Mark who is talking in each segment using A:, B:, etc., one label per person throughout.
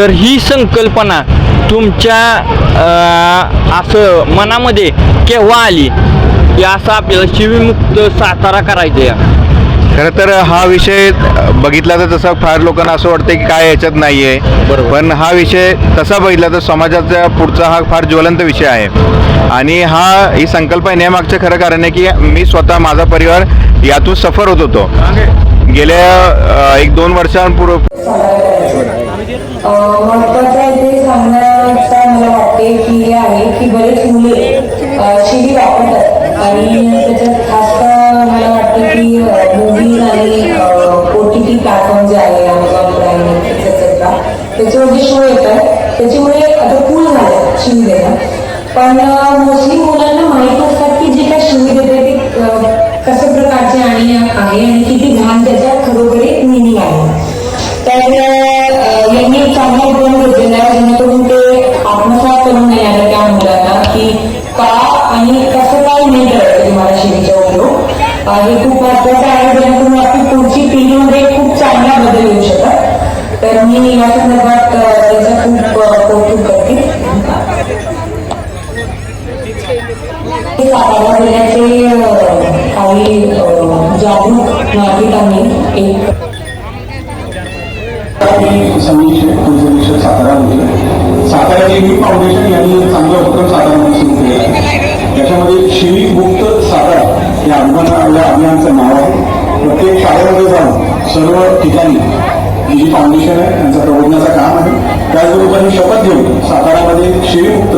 A: तर ही संकल्पना तुमच्या असं मनामध्ये केव्हा आली? की असं आपल्याला शिवीमुक्त सातारा करायचं या.
B: खरं तर हा विषय बघितला तर तसा फार लोकांना असं वाटतं की काय याच्यात नाही आहे. पण हा विषय तसा बघितला तर समाजाचा पुढचा हा फार ज्वलंत विषय आहे. आणि हा ही संकल्पना येण्यामागचं खरं कारण आहे की मी स्वतः माझा परिवार यातून सफर होत होतो. गेल्या एक दोन वर्षांपूर्वी
C: महत्वाचं इथे सांगण्याचा मला वाटते की हे आहे की बरेच मुले शिडी वापरतात. आणि त्याच्यात खास मला वाटतं की मूवीज आणि ओ टी टी प्लॅटफॉर्म जे आहे अमेझॉन प्राईम एक्सेट्रा त्याच्यावर जे शो येतात त्याच्यामुळे आता कूल झालं शिवी देणं पण मोस्टली मुलांना माहीत असतात की जे काय शिवी देते ते कसं कशा प्रकारचे आणि आहे आणि किती घाण त्याच्यात खरोखरी मिनिंग आहे. तर करायचं तुम्हाला हे खूप महत्वाचं आहे जेणेकरून आपली पुढची पिढीमध्ये खूप चांगला बदल येऊ शकतात तर मी या संदर्भात त्याचं खूप कौतुक करते सातारा जिल्ह्याचे काही जागरूक नागरिकांनी एक
D: सातारा होते सातारा शिविक फाउंडेशन यांनी चांगला उपक्रम साधारण या या अभियानचं नाव आहे. प्रत्येक शाळेमध्ये जाऊन सर्व ठिकाणी ही जी फाउंडेशन आहे त्यांचं प्रबोधण्याचं काम आहे. त्याचबरोबर ही शपथ घेऊन सातारामध्ये शिवीमुक्त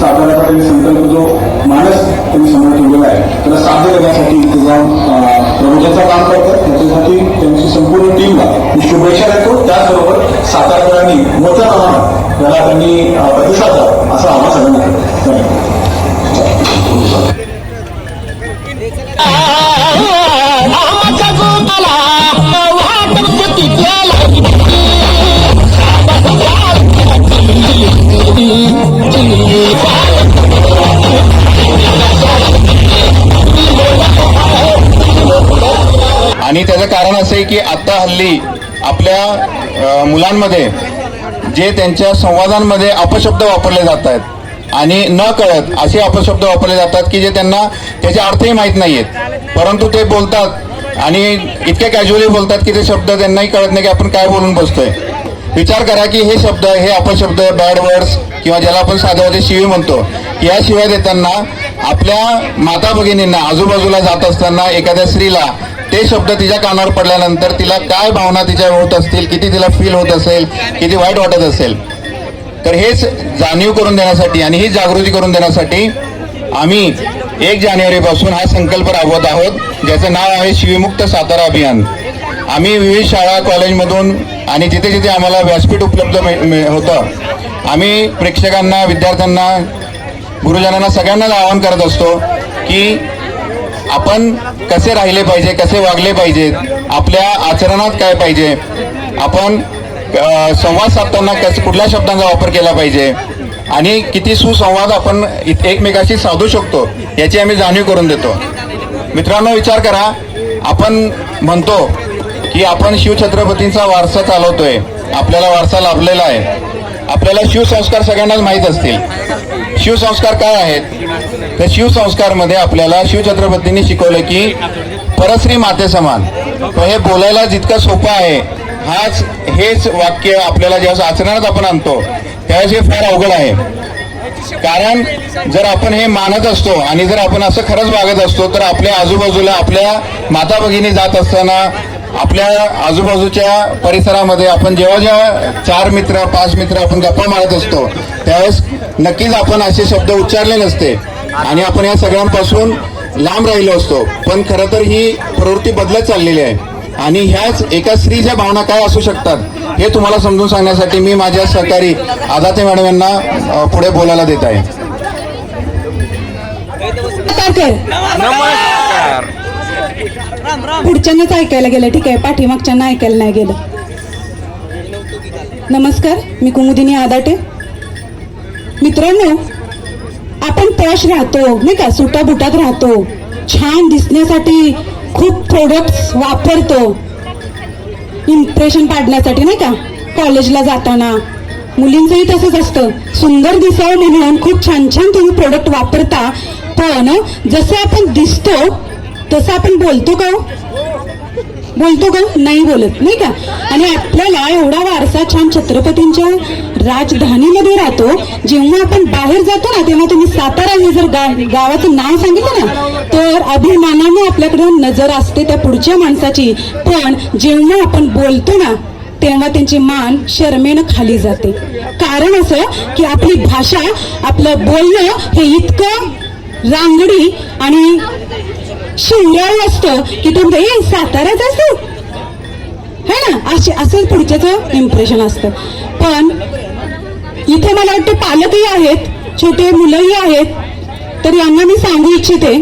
D: साताऱ्याचा त्यांनी संकल्प जो मानस त्यांनी समोर ठेवलेला आहे त्याला साध्य करण्यासाठी इथे जाऊन प्रबोधनाचं काम करतात. त्याच्यासाठी त्यांची संपूर्ण टीमला मी शुभेच्छा देतो. त्याचबरोबर सातारकरांनी मोठ्या प्रमाणात त्याला त्यांनी प्रतिसाद द्यावा असं आम्हाला सगळ्यांना करतो. धन्यवाद.
B: आणि त्याचं कारण असं आहे की आत्ता हल्ली आपल्या मुलांमध्ये जे त्यांच्या संवादांमध्ये अपशब्द वापरले जात आहेत आणि न कळत असे अपशब्द वापरले जातात की जे त्यांना त्याचे अर्थही माहीत नाही आहेत परंतु ते बोलतात आणि इतके कॅज्युअली बोलतात की ते शब्द त्यांनाही कळत नाही की आपण काय बोलून बसतोय. विचार करा की हे शब्द हे अपशब्द बॅड वर्ड्स किंवा ज्याला आपण साध्यामध्ये शिवी म्हणतो याशिवाय देताना आपल्या माता भगिनींना आजूबाजूला जात असताना एखाद्या स्त्रीला ते शब्द तिच्या कानावर पडल्यानंतर तिला काय भावना तिच्या होत असतील किती तिला फील होत असेल किती वाईट वाटत असेल तर हेच जाणीव करून देण्यासाठी आणि ही जागृती करून देण्यासाठी आम्ही एक जानेवारीपासून हा संकल्प राबवत आहोत ज्याचं नाव आहे शिवमुक्त सातारा अभियान. आम्ही विविध शाळा कॉलेजमधून आणि जिथे जिथे आम्हाला व्यासपीठ उपलब्ध मिळ- होतं आम्ही प्रेक्षकांना विद्यार्थ्यांना गुरुजनांना सगळ्यांनाच आवाहन करत असतो की आपण कसे राहिले पाहिजे कसे वागले पाहिजेत आपल्या आचरणात काय पाहिजे आपण संवाद साधताना कस कुठल्या शब्दांचा वापर केला पाहिजे आणि किती सुसंवाद आपण एकमेकाशी साधू शकतो याची आम्ही जाणीव करून देतो. मित्रांनो विचार करा आपण म्हणतो की आपण शिवछत्रपतींचा वारसा चालवतोय आपल्याला वारसा लाभलेला आहे. आपल्याला शिवसंस्कार सगळ्यांनाच माहीत असतील. शिवसंस्कार काय आहेत? तर शिवसंस्कारमध्ये आपल्याला शिवछत्रपतींनी शिकवलं की परश्री माते समान. हे बोलायला जितकं सोपं आहे हाच हेच वाक्य आपल्याला जेव्हा आचरणात आपण आणतो त्यावेळेस हे फार अवघड आहे. कारण जर आपण हे मानत असतो आणि जर आपण असं खरंच वागत असतो तर आपल्या आजूबाजूला आपल्या माता भगिनी जात असताना आपल्या आजूबाजूच्या परिसरामध्ये आपण जेव्हा जेव्हा चार मित्र पाच मित्र आपण गप्पा मारत असतो त्यावेळेस नक्कीच आपण असे शब्द उच्चारले नसते. आणि आपण या सगळ्यांपासून लांब राहिलो असतो. पण खरं तर ही प्रवृत्ती बदलत चाललेली आहे. आणि ह्याच एका स्त्रीच्या भावना काय असू शकतात हे तुम्हाला समजून सांगण्यासाठी मी माझ्या सहकारी आदाते मॅडम यांना पुढे बोलायला देत आहे.
A: नमस्कार.
E: पुढच्यांनाच ऐकायला गेलं ठीक आहे. पाठीमागच्यांना ऐकायला नाही गेलं. नमस्कार मी कुमुदिनी आदाटे. मित्रांनो आपण फ्रेश राहतो नाही का? सुटा बुटात राहतो. छान दिसण्यासाठी खूप प्रोडक्ट्स वापरतो. इम्प्रेशन पाडण्यासाठी नाही का? कॉलेजला जाताना. मुलींचंही तसंच असतं. सुंदर दिसावं म्हणून खूप छान छान तुम्ही प्रोडक्ट वापरता. पण जसं आपण दिसतो तसं आपण बोलतो का हो? बोलतो का हो? नाही बोलत नाही का? आणि आपल्याला एवढा वारसा छान छत्रपतींच्या राजधानीमध्ये राहतो जेव्हा आपण बाहेर जातो ना तेव्हा तुम्ही सातारा हे जर गा गावाचं नाव सांगितलं ना तर अभिमानाने आपल्याकडे नजर असते त्या पुढच्या माणसाची. पण जेव्हा आपण बोलतो ना तेव्हा त्यांची मान शर्मेनं खाली जाते. कारण असं की आपली भाषा आपलं बोलणं हे इतकं रांगडी आणि शिवल्यावर असतं की तो म्हणतो, ए साताऱ्याच असतो. है ना? असे असंच पुढच्याच इम्प्रेशन असतं. पण इथे मला वाटतं पालकही आहेत छोटे मुलंही आहेत तर यांना मी सांगू इच्छिते.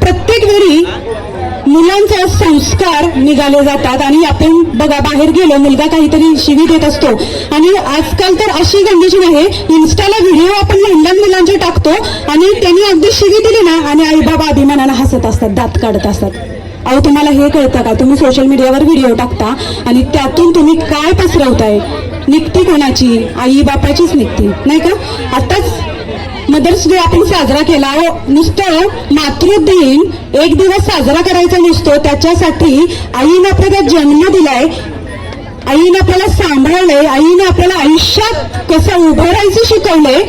E: प्रत्येक वेळी मुलांचे संस्कार निघाले जातात आणि आपण बघा बाहेर गेलो मुलगा काहीतरी शिवी देत असतो. आणि आजकाल तर अशी कंडिशन आहे इन्स्टाला व्हिडिओ आपण लहान मुलांचे टाकतो आणि त्यांनी अगदी शिवी दिली ना आणि आई बाबा अभिमानानं हसत असतात दात काढत असतात. अहो तुम्हाला हे कळतं का? तुम्ही सोशल मीडियावर व्हिडिओ टाकता आणि त्यातून तुम्ही काय पसरवताय? निघती कोणाची? आई बापाचीच निघती. नाही का? आताच मदर्स डे आपण साजरा केला अहो, नुसतं मातृदिन एक दिवस साजरा करायचा नसतो. त्याच्यासाठी आईने आपल्याला जन्म दिलाय. आईने आपल्याला सांभाळलंय. आईने आपल्याला आयुष्यात कसं उभं राहायचं शिकवलंय.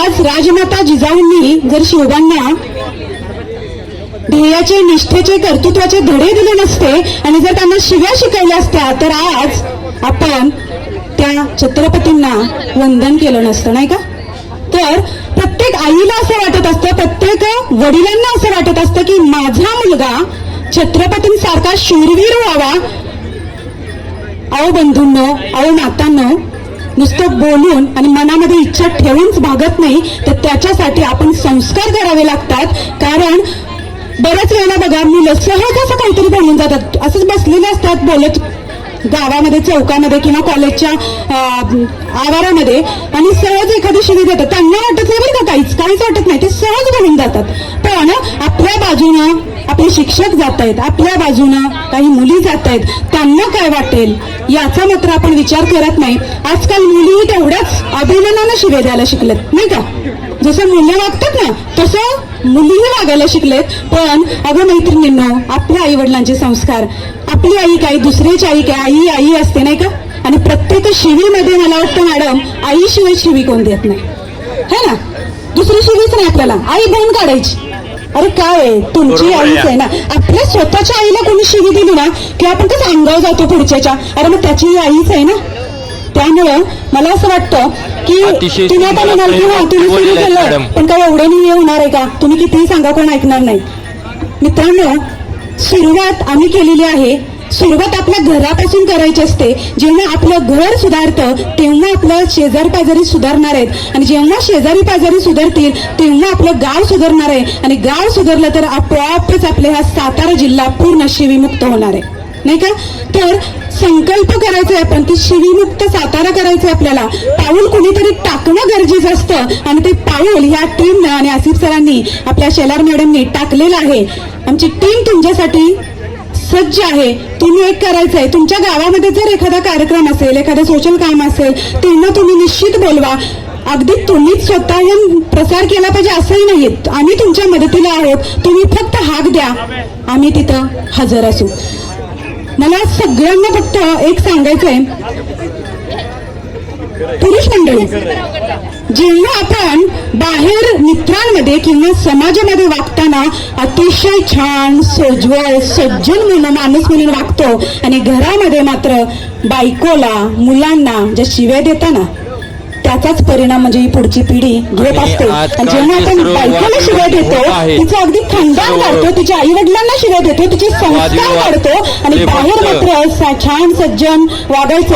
E: आज राजमाता जिजाऊंनी जर शिवबांना ध्येयाचे निष्ठेचे कर्तृत्वाचे धडे दिले नसते आणि जर त्यांना शिव्या शिकवल्या असत्या तर आज आपण त्या छत्रपतींना वंदन केलं नसतं नाही का? तर प्रत्येक आईला असं वाटत असतं प्रत्येक वडिलांना असं वाटत असतं की माझा मुलगा छत्रपतींसारखा शूरवीर व्हावा. अहो बंधूंनो अहो नातांनो नुसतं बोलून आणि मनामध्ये इच्छा ठेवूनच भागत नाही तर त्याच्यासाठी आपण संस्कार करावे लागतात. कारण बऱ्याच वेळेला बघा मुलं सहज असं काहीतरी बोलून जातात. असंच बसलेले असतात बोलत गावामध्ये चौकामध्ये किंवा कॉलेजच्या आवारामध्ये आणि सहज एखादी शिवी देतात. त्यांना वाटत नाही बरं का काहीच. काहीच वाटत नाही. ते सहज बनून जातात. पण आपल्या बाजूनं आपले शिक्षक जात आहेत आपल्या बाजूनं काही मुली जात आहेत त्यांना काय वाटेल याचा मात्र आपण विचार करत नाही. आजकाल मुलीही तेवढ्याच अभिमानानं शिव्या द्यायला शिकलेत. नाही का? जसं मुलं वागतात ना तसं मुलीही वागायला शिकलेत पण अगं मैत्रिणींनो आपल्या आई वडिलांचे संस्कार. आपली आई काय दुसऱ्याची आई काय आई आई असते नाही का? आणि प्रत्येक शिवीमध्ये मला वाटतं मॅडम आईशिवाय शिवी कोण देत नाही. है ना? दुसरी शिवीच नाही आपल्याला. आई बहीण काढायची. अरे काय आहे तुमची आईच
A: आहे.
E: ना? आपल्या स्वतःच्या आईला कोणी शिवी दिली ना की आपण कसं अंगावर जातो पुढच्याच्या? अरे मग त्याची आईच आहे ना? त्यामुळं मला असं वाटतं की
A: अतिशय
E: तुम्ही आता
A: सुंदर
E: म्हणाल की हा तुम्ही सुरू केलं
A: मॅडम.
E: पण काय एवढे नाही होणार आहे का? तुम्ही कितीही सांगा कोण ऐकणार नाही. मित्रांनो सुरुवात आम्ही केलेली आहे. सुरुवात आपल्या घरापासून करायची असते. जेव्हा आपलं घर सुधारतं तेव्हा आपलं शेजारी पाजारी सुधारणार आहेत. आणि जेव्हा शेजारी पाजारी सुधारतील तेव्हा आपलं गाव सुधारणार आहे. आणि गाव सुधारलं तर आपोआपच आपले हा सातारा जिल्हा पूर्ण शिवीमुक्त होणार आहे. नाही का? तर संकल्प करायचा आहे आपण की शिवीमुक्त सातारा करायचं आहे आपल्याला. पाऊल कुणीतरी टाकणं गरजेचं असतं आणि ते पाऊल ह्या टीमनं आणि आसिफ सरांनी आपल्या शेलार मॅडमनी टाकलेलं आहे. आमची टीम तुमच्यासाठी सज्ज आहे. तुम्ही एक करायचं आहे. तुमच्या गावामध्ये जर एखादा कार्यक्रम असेल एखादं सोशल काम असेल तेव्हा तुम्ही निश्चित बोलवा. अगदी तुम्हीच स्वतः येऊन प्रसार केला पाहिजे असंही नाही. आम्ही तुमच्या मदतीला आहोत. तुम्ही फक्त हाक द्या. आम्ही तिथं हजर असू. मला सगळ्यांना फक्त एक सांगायचं आहे पुरुष मंडळी जेव्हा आपण बाहेर मित्रांमध्ये किंवा समाजामध्ये वागताना अतिशय छान सोज्वळ सज्जन म्हणून माणूस म्हणून वागतो आणि घरामध्ये मात्र बायकोला मुलांना ज्या शिव्या देताना त्याचाच परिणाम म्हणजे ही पुढची पिढी घेत असते. आणि जेव्हा आपण बायकोला शिव्या देतो तिचं अगदी खंडान
A: सर्व
E: काढतो तिच्या आई वडिलांना शिव्या देतो तिचे संस्कार काढतो आणि बाहेर मात्र छान सज्जन वागायचं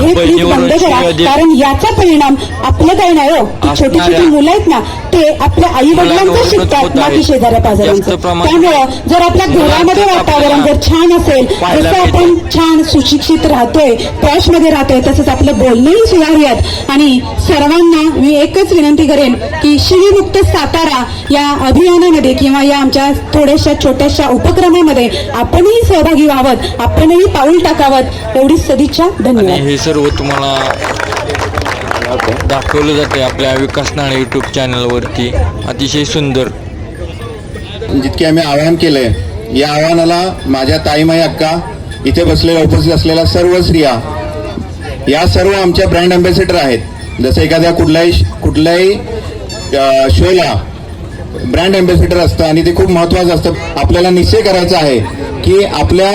E: हे प्लीज बंद करा कारण याचा परिणाम आपलं काही नाही हो. छोटी छोटी मुलं आहेत ना ते आपल्या आई वडिलांचं शिकतात बाकी. शेजाऱ्या पाजाऱ्यांचं. त्यामुळं जर आपल्या घरामध्ये वातावरण जर छान असेल जसं आपण छान सुशिक्षित राहतोयमध्ये राहतोय तसंच आपलं बोलणंही सुधारूयात आणि सर्वांना मी एकच विनंती करेन की शिवीमुक्त सातारा या अभियानामध्ये किंवा या आमच्या थोड्याशा छोट्याशा उपक्रमामध्ये आपणही सहभागी व्हावत आपणही पाऊल टाकावत एवढी सदिच्छा धन्यवाद.
A: हे सर्व तुम्हाला दाखवलं जाते आपल्या विकास नाळे यूट्यूब चॅनलवरती अतिशय सुंदर.
B: जितके आम्ही आवाहन केलंय या आव्हानाला माझ्या ताईमाई अक्का इथे बसलेल्या उपस्थित असलेल्या सर्व स्त्रिया या सर्व आमच्या ब्रँड अँबॅसेडर आहेत. जसं एखाद्या कुठल्याही कुठल्याही शोला ब्रँड अँबॅसेडर असतं आणि ते खूप महत्त्वाचं असतं. आपल्याला निश्चय करायचा आहे की आपल्या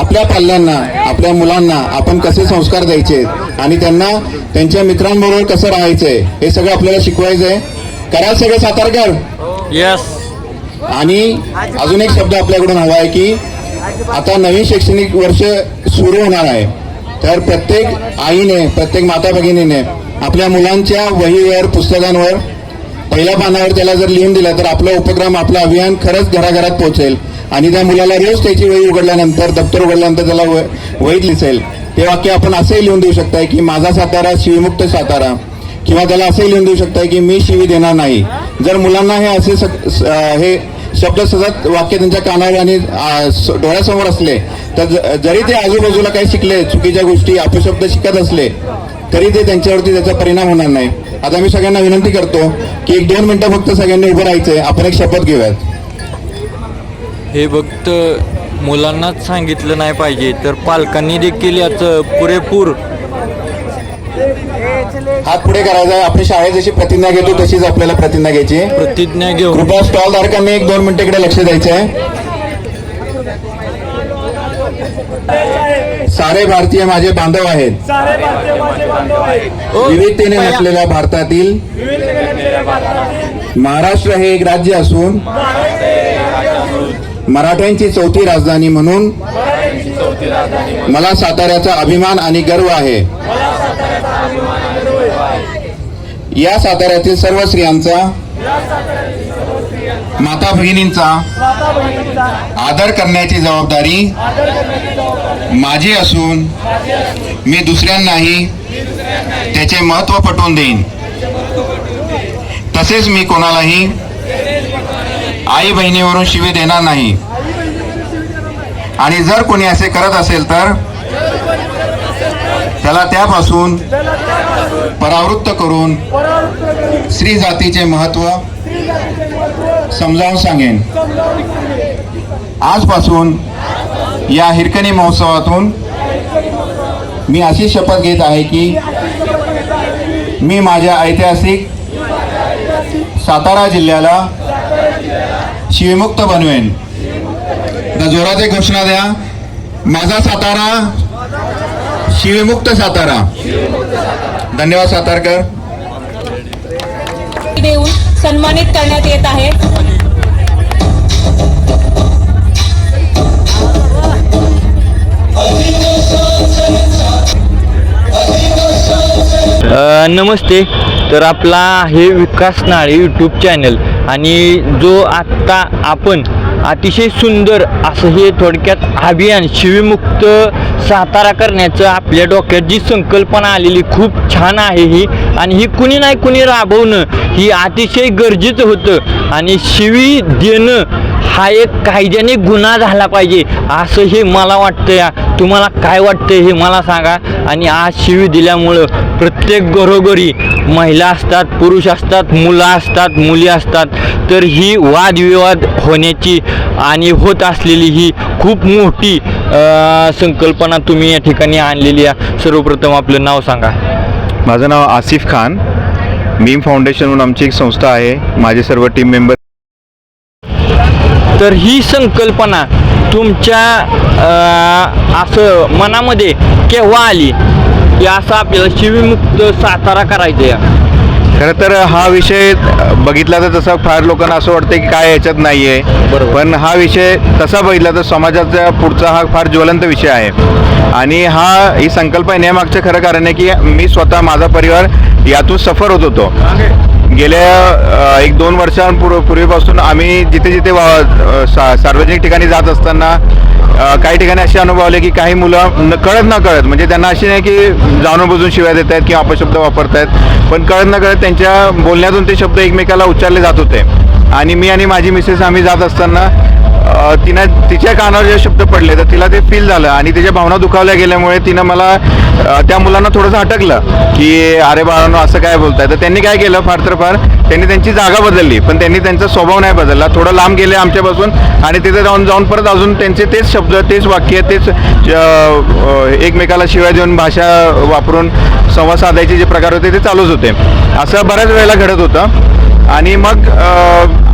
B: आपल्या पाल्यांना आपल्या मुलांना आपण कसे संस्कार द्यायचे आणि त्यांना त्यांच्या मित्रांबरोबर कसं राहायचंय हे सगळं आपल्याला शिकवायचं आहे. करा सगळे सातारकर?
A: यस
B: आणि अजून एक शब्द आपल्याकडून हवा आहे की आता नवीन शैक्षणिक वर्ष सुरू होणार आहे. तर प्रत्येक आईने प्रत्येक माता भगिनीने आपल्या मुलांच्या वहीवर पुस्तकांवर पहिल्या पानावर त्याला जर लिहून दिलं तर आपला उपक्रम आपलं अभियान खरंच घराघरात पोहोचेल. आणि त्या मुलाला रोज त्याची वही उघडल्यानंतर दप्तर उघडल्यानंतर त्याला व- वहीत दिसेल ते वाक्य आपण असंही लिहून देऊ शकताय की माझा सातारा शिवमुक्त सातारा. किंवा त्याला असंही लिहून देऊ शकताय की मी शिवी देणार नाही. जर मुलांना हे असे स- हे शब्द सतत वाक्य त्यांच्या कानावर आणि डोळ्यासमोर असले तर ज- जरी ते आजूबाजूला काही शिकले चुकीच्या गोष्टी अपशब्द शिकत असले तरी ते त्यांच्यावरती त्याचा परिणाम होणार नाही. आता मी सगळ्यांना विनंती करतो की एक दोन मिनिटं फक्त सगळ्यांनी उभं राहायचंय. आपण एक शपथ घेऊयात.
A: हे फक्त मुलांनाच सांगितलं नाही पाहिजे तर पालकांनी देखील याचं पुरेपूर
B: हात पुढे करायचा आहे. आपण शाळेत जशी प्रतिज्ञा घेतो तशीच आपल्याला प्रतिज्ञा घ्यायची.
A: प्रतिज्ञा घेऊन.
B: कृपया स्टॉल धारकांनी एक दोन मिनिटं इकडे लक्ष द्यायचं आहे सारे भारतीय माझे बांधव आहेत. विविधतेने नसलेल्या भारतातील महाराष्ट्र हे एक राज्य असून मराठ्यांची चौथी राजधानी म्हणून मला साताऱ्याचा अभिमान आणि गर्व आहे. या साताऱ्यातील सर्व स्त्रियांचा माता भगिनींचा आदर करण्याची जबाबदारी माझी असून मी दुसऱ्यांनाही त्याचे महत्त्व पटवून देईन. तसेच मी कोणालाही आई बहिणीवरून शिवी देणार नाही. आणि जर कोणी असे करत असेल तर त्याला त्यापासून परावृत्त करून स्त्री जातीचे महत्त्व समजावून सांगेन. आजपासून या हिरकणी महोत्सवातून मी अशी शपथ घेत आहे की मी माझ्या ऐतिहासिक सातारा जिल्ह्याला शिवमुक्त बनवेन. तर जोरात घोषणा द्या. माझा सातारा शिवमुक्त सातारा. धन्यवाद सातारकर.
F: देऊन सन्मानित करण्यात येत आहे.
A: नमस्ते. तर आपला हे विकास नाळे यूट्यूब चॅनल आणि जो आत्ता आपण अतिशय सुंदर असं हे थोडक्यात अभियान शिवीमुक्त सातारा करण्याचं आपल्या डोक्यात जी संकल्पना आलेली खूप छान आहे ही. आणि ही कुणी नाही कुणी राबवणं ही अतिशय गरजेचं होतं. आणि शिवी देणं हा एक कायद्याने गुन्हा झाला पाहिजे असं हे मला वाटतं या तुम्हाला काय वाटतं हे मला सांगा. आणि आज शिवी दिल्यामुळं प्रत्येक घरोघरी महिला असतात पुरुष असतात मुलं असतात मुली असतात. तर ही वादविवाद होण्याची आणि होत असलेली ही खूप मोठी संकल्पना तुम्ही या ठिकाणी आणलेली आहे. सर्वप्रथम आपलं नाव सांगा.
G: माझं नाव आसिफ खान. मीम फाउंडेशन म्हणून आमची एक संस्था आहे. माझे सर्व टीम मेंबर
A: तर ही संकल्पना तुमच्या असं मनामध्ये केव्हा आली? की असं आपल्याला शिवीमुक्त सातारा करायचं आहे
G: खरं तर हा विषय बघितला तर तसा फार लोकांना असं वाटतं की काय याच्यात नाही आहे. पण हा विषय तसा बघितला तर समाजाचा पुढचा हा फार ज्वलंत विषय आहे. आणि हा ही संकल्पना येण्यामागचं खरं कारण आहे की मी स्वतः माझा परिवार यातून सफर होत होतो.
B: गेल्या एक दोन वर्षांपूर्व पूर्वीपासून आम्ही जिथे जिथे वा- सा- सार्वजनिक ठिकाणी जात असताना काही ठिकाणी असे अनुभव आले की काही मुलं न कळत न कळत म्हणजे त्यांना अशी नाही की जाणून बुजून शिव्या देत आहेत किंवा अपशब्द वापरत आहेत पण कळत न कळत त्यांच्या बोलण्यातून ते शब्द एकमेकाला उच्चारले जात होते. आणि मी आणि माझी मिसेस आम्ही जात असताना तिनं तिच्या कानावर जे शब्द पडले तर तिला ते फील झालं आणि तिच्या भावना दुखावल्या गेल्यामुळे तिनं मला त्या मुलांना थोडंसं अटकलं की अरे बाळांनो असं काय बोलताय? तर त्यांनी काय केलं फार तर फार त्यांनी त्यांची जागा बदलली पण त्यांनी त्यांचा स्वभाव नाही बदलला. थोडं लांब गेले आमच्यापासून आणि तिथे जाऊन जाऊन परत अजून त्यांचे तेच शब्द तेच वाक्य तेच एकमेकाला शिवाय देऊन भाषा वापरून संवाद साधायचे जे प्रकार होते ते चालूच होते. असं बऱ्याच वेळेला घडत होतं. आणि मग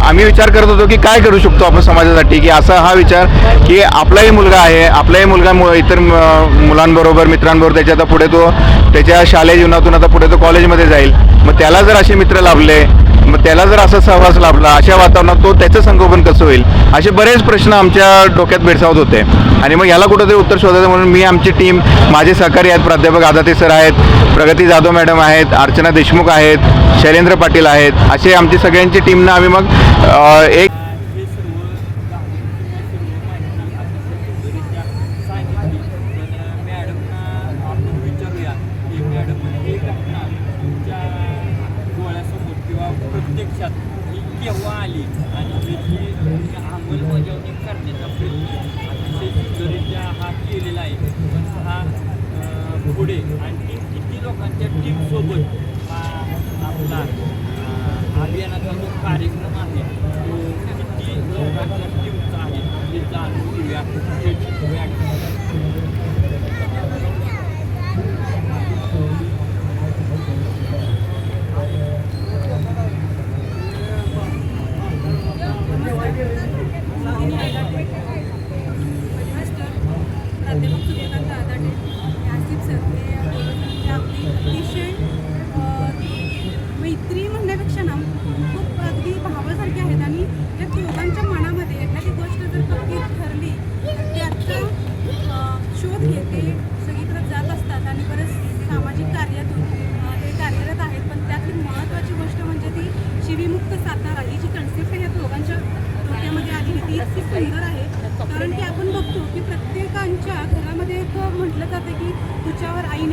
B: आम्ही विचार करत होतो की काय करू शकतो आपण समाजासाठी की असा हा विचार की आपलाही मुलगा आहे आपलाही मुलगा मु- इतर मुलांबरोबर मित्रांबरोबर त्याच्या आता पुढे तो त्याच्या शालेय जीवनातून आता पुढे तो कॉलेजमध्ये जाईल. मग त्याला जर असे मित्र लाभले त्याला जर असा सहवास लाभला अशा वातावरणात तो त्याचं संगोपन कसं होईल? असे बरेच प्रश्न आमच्या डोक्यात भेडसावत होते. आणि मग याला कुठंतरी उत्तर शोधायचं म्हणून मी आमची टीम माझे सहकारी आहेत प्राध्यापक आदाते सर आहेत प्रगती जाधव मॅडम आहेत अर्चना देशमुख आहेत शैलेंद्र पाटील आहेत असे आमची सगळ्यांची टीमनं आम्ही मग एक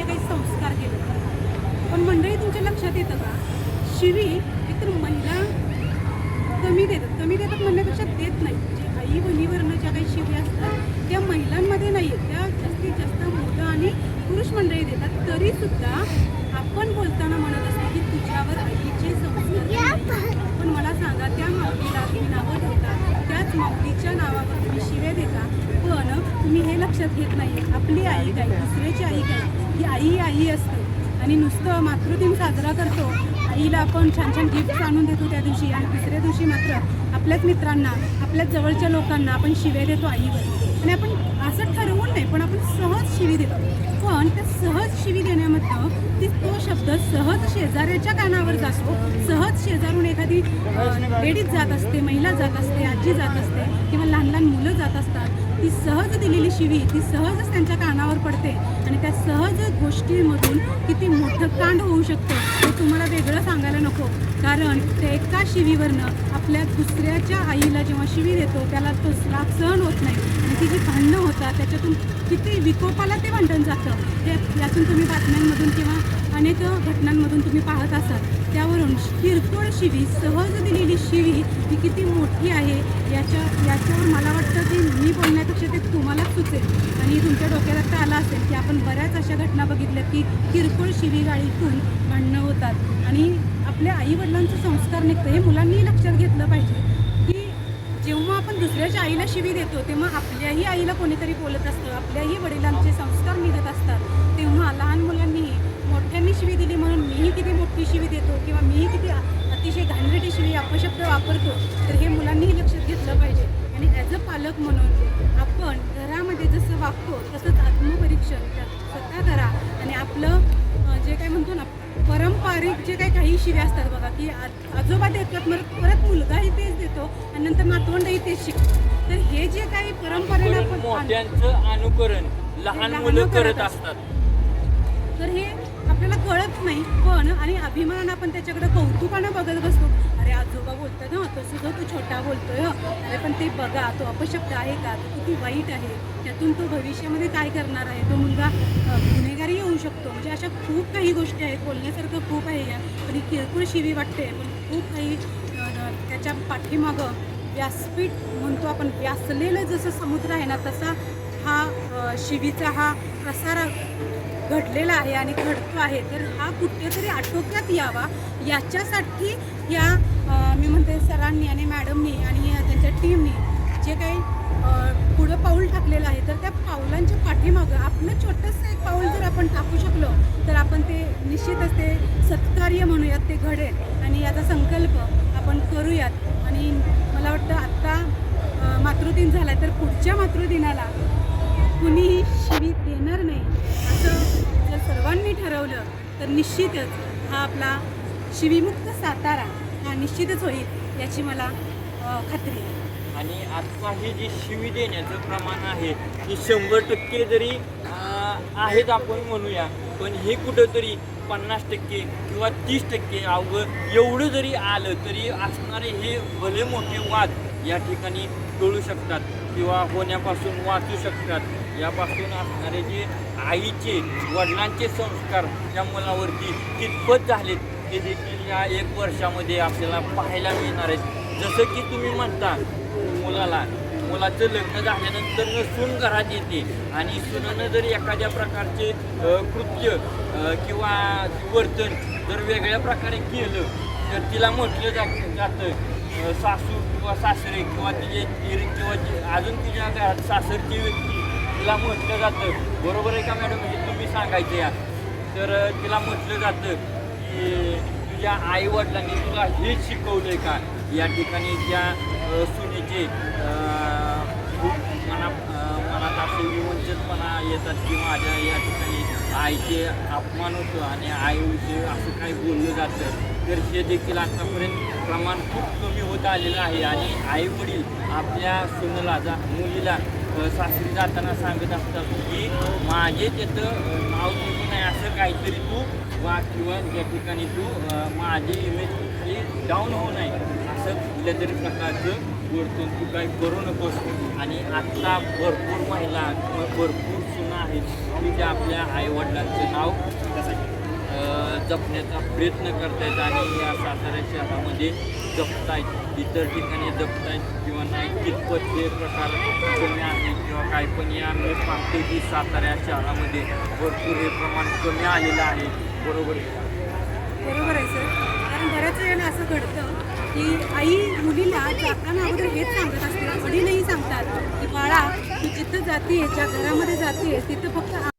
H: आईने काही संस्कार केले पण मंडळी तुमच्या लक्षात येतं का? शिवी एकतर महिला कमी देतात. कमी देतात म्हणण्यापेक्षा देत नाही. म्हणजे आई बहिणीवरनं ज्या काही शिवी असतात त्या महिलांमध्ये नाही आहेत त्या जास्तीत जास्त मुलं आणि पुरुष मंडळी देतात. तरी सुद्धा आपण बोलताना म्हणत असतो की तुझ्यावर आईचे संस्कार. पण मला सांगा त्या माऊलीला तुम्ही नावं ठेवता त्याच माऊलीच्या नावावर तुम्ही शिवे देता? पण तुम्ही हे लक्षात घेत नाही आपली आई काय? दुसऱ्याची आई काय? ही आई आई असते. आणि नुसतं मातृदिन साजरा करतो. आईला आपण छान छान गिफ्ट आणून देतो त्या दिवशी. आणि दुसऱ्या दिवशी मात्र आपल्याच मित्रांना आपल्याच जवळच्या लोकांना आपण शिवे देतो आईवर. आणि आपण असं ठरवून नाही पण आपण सहज शिवी देतो. पण त्या सहज शिवी देण्यामधनं ती शब्द सहज शेजाऱ्याच्या कानावर जातो. सहज शेजारून एखादी लेडीज जात असते महिला जात असते आजी जात असते किंवा लहान लहान मुलं जात असतात ती सहज दिलेली शिवी ती सहजच त्यांच्या कानावर पडते आणि त्या सहज गोष्टीमधून किती मोठं कांड होऊ शकतं हे तुम्हाला वेगळं सांगायला नको. कारण त्या एका शिवीवरनं आपल्या दुसऱ्याच्या आईला जेव्हा शिवी देतो त्याला तो राग सहन होत नाही. आणि ती जी भांडणं होतात त्याच्यातून किती विकोपाला ते भांडण जातं. हे यातून तुम्ही बातम्यांमधून किंवा अनेक घटनांमधून तुम्ही पाहत असाल. त्यावरून किरकोळ शिवी सहज दिलेली शिवी ही किती मोठी आहे याच्या याच्यावर मला वाटतं की मी बोलण्यापेक्षा ते तुम्हालाच सुचेल. आणि तुमच्या डोक्यात आता आलं असेल की आपण बऱ्याच अशा घटना बघितल्या की किरकोळ शिवी गाडीतून भांडणं होतात. आणि आपल्या आईवडिलांचं संस्कार निघतं हे मुलांनी लक्षात घेतलं पाहिजे. की जेव्हा आपण दुसऱ्याच्या आईला शिवी देतो तेव्हा आपल्याही आईला कोणीतरी बोलत असतं आपल्याही वडिलांचे संस्कार निघत असतात. तेव्हा लहान मुलांनीही मोठ्यांनी शिवी दिली म्हणून मीही किती मोठी शिवी देतो किंवा मीही किती अतिशय घाणेरडी शिवी अपशब्द वापरतो तर हे मुलांनीही लक्षात घेतलं पाहिजे. आणि ॲज अ पालक म्हणून आपण घरामध्ये जसं वागतो तसंच आत्मपरीक्षण स्वतः करा. आणि आपलं जे काय म्हणतो ना पारंपरिक जे काही काही शिव्या असतात बघा की आजोबा देतात परत परत मुलगाही तेच देतो आणि नंतर नातवंडही तेच शिकतो तर हे जे काही परंपरेला
A: अनुकरण
H: आपण
A: मोठ्यांचं अनुकरण लहान मुलं
H: करत
A: असतात.
H: तर हे आपल्याला कळत नाही पण आणि अभिमानानं आपण त्याच्याकडे कौतुकानं बघत बसतो. अरे आजोबा बोलतोय ना तो सुद्धा तू छोटा बोलतोय अरे पण ते बघा तो अपशब्द आहे का? तो किती वाईट आहे? त्यातून तो भविष्यामध्ये काय करणार आहे? तो मुलगा गुन्हेगारी येऊ शकतो. म्हणजे अशा खूप काही गोष्टी आहेत. बोलण्यासारखं खूप आहे या. पण ही किरकोळ शिवी वाटते. पण खूप काही त्याच्या पाठीमागं व्यासपीठ म्हणतो आपण. व्यासलेलं जसं समुद्र आहे ना तसा हा शिवीचा हा प्रसार घडलेला आहे आणि घडतो आहे तर हा कुठेतरी आटोक्यात यावा. याच्यासाठी या मी म्हणते सरांनी आणि मॅडमनी आणि त्यांच्या टीमनी जे काही पुढं पाऊल टाकलेलं आहे तर त्या पाऊलांच्या पाठीमागं आपलं छोटंसं एक पाऊल जर आपण टाकू शकलो तर आपण ते निश्चितच ते सत्कार्य म्हणूयात ते घडेल. आणि याचा संकल्प आपण करूयात. आणि मला वाटतं आत्ता मातृदिन झाला तर पुढच्या मातृदिनाला कुणीही शिवी देणार नाही. सर्वांनी ठरवलं तर निश्चितच हा आपला शिवीमुक्त सातारा हा निश्चितच होईल याची मला खात्री आहे.
A: आणि आता हे जे शिवी देण्याचं प्रमाण आहे हे शंभर टक्के जरी आहेत आपण म्हणूया पण हे कुठंतरी पन्नास टक्के किंवा तीस टक्के अवघं एवढं जरी आलं तरी असणारे हे भले मोठे वाद या ठिकाणी टळू शकतात किंवा होण्यापासून वाचू शकतात. यापासून असणारे जे आईचे वडिलांचे संस्कार त्या मुलावरती कितपत झालेत हे देखील या एक वर्षामध्ये आपल्याला पाहायला मिळणार आहेत. जसं की तुम्ही म्हणता मुलाला मुलाचं लग्न झाल्यानंतर सून घरात येते आणि सुनानं जर एखाद्या प्रकारचे कृत्य किंवा वर्तन जर वेगळ्या प्रकारे केलं तर तिला म्हटलं जात जातं सासू किंवा सासरे किंवा तिचे किंवा अजून तिच्या घरात सासरची व्यक्ती तिला म्हटलं जातं. बरोबर आहे का मॅडम? हे तुम्ही सांगायचं या. तर तिला म्हटलं जातं की तुझ्या आई वडिलांनी तुला हेच शिकवलंय का? या ठिकाणी ज्या सुनीचे सुनेचे खूप मना मनात असे विवंचितपणा येतात की माझ्या या ठिकाणी आईचे अपमान होतो आणि आईविषयी असं काही बोललं जातं. तर हे देखील आतापर्यंत प्रमाण खूप कमी होत आलेलं आहे आणि आई वडील आपल्या सुनला जा मुलीला सासरी जाताना सांगत असतात की माझे त्याचं नाव घेऊ नाही असं काहीतरी तू वा किंवा या ठिकाणी तू माझी इमेज खाली डाऊन होऊ नये. असं कुठल्या तरी प्रकारचं वर्तन तू काही करू नकोस. आणि आत्ता भरपूर महिला किंवा भरपूर सुना आहेत की ज्या आपल्या आईवडिलांचं नाव जपण्याचा प्रयत्न करतायत आणि या सातारा शहरामध्ये जपतायत. इतर ठिकाणी जपतायत किंवा नाही कितपत हे प्रकार कमी आहे किंवा काय पण या मी पाहतो की सातारा शहरामध्ये भरपूर हे प्रमाण कमी आलेलं आहे. बरोबर
H: बरोबर आहे सर. कारण बऱ्याच वेळेला असं घडतं की आई मुलीला जाताना अगोदर हेच सांगत असते वडीलही सांगतात की बाळा तू जिथं जाते ज्या घरामध्ये जाते तिथं फक्त